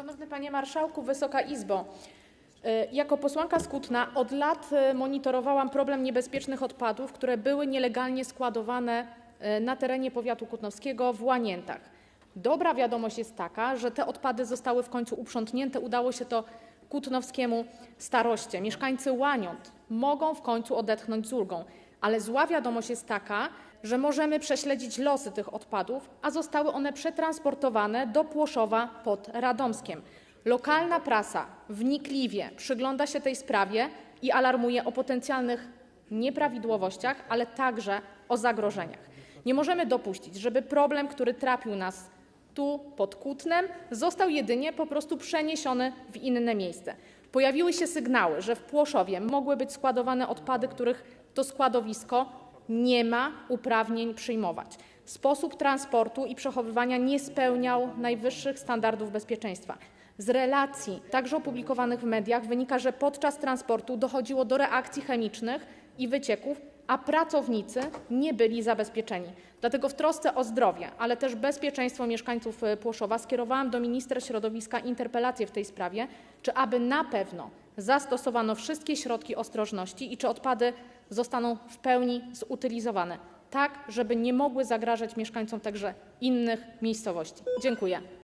Szanowny Panie Marszałku, Wysoka Izbo! Y, Jako posłanka z Kutna od lat y, monitorowałam problem niebezpiecznych odpadów, które były nielegalnie składowane y, na terenie powiatu kutnowskiego w Łaniętach. Dobra wiadomość jest taka, że te odpady zostały w końcu uprzątnięte. Udało się to kutnowskiemu staroście. Mieszkańcy Łaniąt mogą w końcu odetchnąć z ulgą. Ale zła wiadomość jest taka, że możemy prześledzić losy tych odpadów, a zostały one przetransportowane do Płoszowa pod Radomskiem. Lokalna prasa wnikliwie przygląda się tej sprawie i alarmuje o potencjalnych nieprawidłowościach, ale także o zagrożeniach. Nie możemy dopuścić, żeby problem, który trapił nas tu pod Kutnem, został jedynie po prostu przeniesiony w inne miejsce. Pojawiły się sygnały, że w Płoszowie mogły być składowane odpady, których to składowisko nie ma uprawnień przyjmować. Sposób transportu i przechowywania nie spełniał najwyższych standardów bezpieczeństwa. Z relacji, także opublikowanych w mediach, wynika, że podczas transportu dochodziło do reakcji chemicznych i wycieków, a pracownicy nie byli zabezpieczeni. Dlatego w trosce o zdrowie, ale też bezpieczeństwo mieszkańców y, Płoszowa skierowałam do ministra środowiska interpelację w tej sprawie, czy aby na pewno zastosowano wszystkie środki ostrożności i czy odpady zostaną w pełni zutylizowane, tak żeby nie mogły zagrażać mieszkańcom także innych miejscowości. Dziękuję.